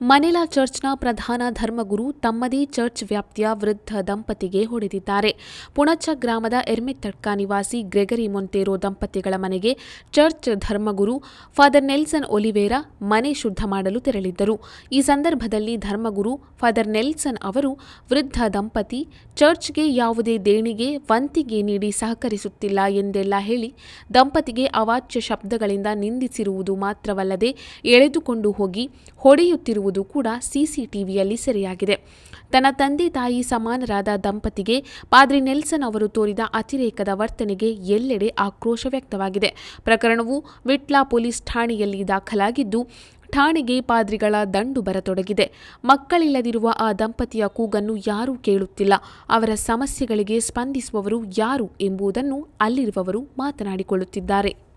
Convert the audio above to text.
ಮನೆಲಾ ಚರ್ಚ್ನ ಪ್ರಧಾನ ಧರ್ಮಗುರು ತಮ್ಮದೇ ಚರ್ಚ್ ವ್ಯಾಪ್ತಿಯ ವೃದ್ಧ ದಂಪತಿಗೆ ಹೊಡೆದಿದ್ದಾರೆ. ಪುಣಚ ಗ್ರಾಮದ ಎರ್ಮೆತ್ತಡ್ಕ ನಿವಾಸಿ ಗ್ರೆಗರಿ ಮೊಂತೇರೋ ದಂಪತಿಗಳ ಮನೆಗೆ ಚರ್ಚ್ ಧರ್ಮಗುರು ಫಾದರ್ ನೆಲ್ಸನ್ ಒಲಿವೇರಾ ಮನೆ ಶುದ್ಧ ಮಾಡಲು ತೆರಳಿದ್ದರು. ಈ ಸಂದರ್ಭದಲ್ಲಿ ಧರ್ಮಗುರು ಫಾದರ್ ನೆಲ್ಸನ್ ಅವರು ವೃದ್ಧ ದಂಪತಿ ಚರ್ಚ್ಗೆ ಯಾವುದೇ ದೇಣಿಗೆ, ವಂತಿಗೆ ನೀಡಿ ಸಹಕರಿಸುತ್ತಿಲ್ಲ ಎಂದೆಲ್ಲ ಹೇಳಿ ದಂಪತಿಗೆ ಅವಾಚ್ಯ ಶಬ್ದಗಳಿಂದ ನಿಂದಿಸಿರುವುದು ಮಾತ್ರವಲ್ಲದೆ ಎಳೆದುಕೊಂಡು ಹೋಗಿ ಹೊಡೆಯುತ್ತಿರುವುದು ಕೂಡ ಸಿಸಿಟಿವಿಯಲ್ಲಿ ಸೆರೆಯಾಗಿದೆ. ತನ್ನ ತಂದೆ ತಾಯಿ ಸಮಾನರಾದ ದಂಪತಿಗೆ ಪಾದ್ರಿ ನೆಲ್ಸನ್ ಅವರು ತೋರಿದ ಅತಿರೇಕದ ವರ್ತನೆಗೆ ಎಲ್ಲೆಡೆ ಆಕ್ರೋಶ ವ್ಯಕ್ತವಾಗಿದೆ. ಪ್ರಕರಣವು ವಿಟ್ಲಾ ಪೊಲೀಸ್ ಠಾಣೆಯಲ್ಲಿ ದಾಖಲಾಗಿದ್ದು, ಠಾಣೆಗೆ ಪಾದ್ರಿಗಳ ದಂಡು ಬರತೊಡಗಿದೆ. ಮಕ್ಕಳಿಲ್ಲದಿರುವ ಆ ದಂಪತಿಯ ಕೂಗನ್ನು ಯಾರೂ ಕೇಳುತ್ತಿಲ್ಲ. ಅವರ ಸಮಸ್ಯೆಗಳಿಗೆ ಸ್ಪಂದಿಸುವವರು ಯಾರು ಎಂಬುದನ್ನು ಅಲ್ಲಿರುವವರು ಮಾತನಾಡಿಕೊಳ್ಳುತ್ತಿದ್ದಾರೆ.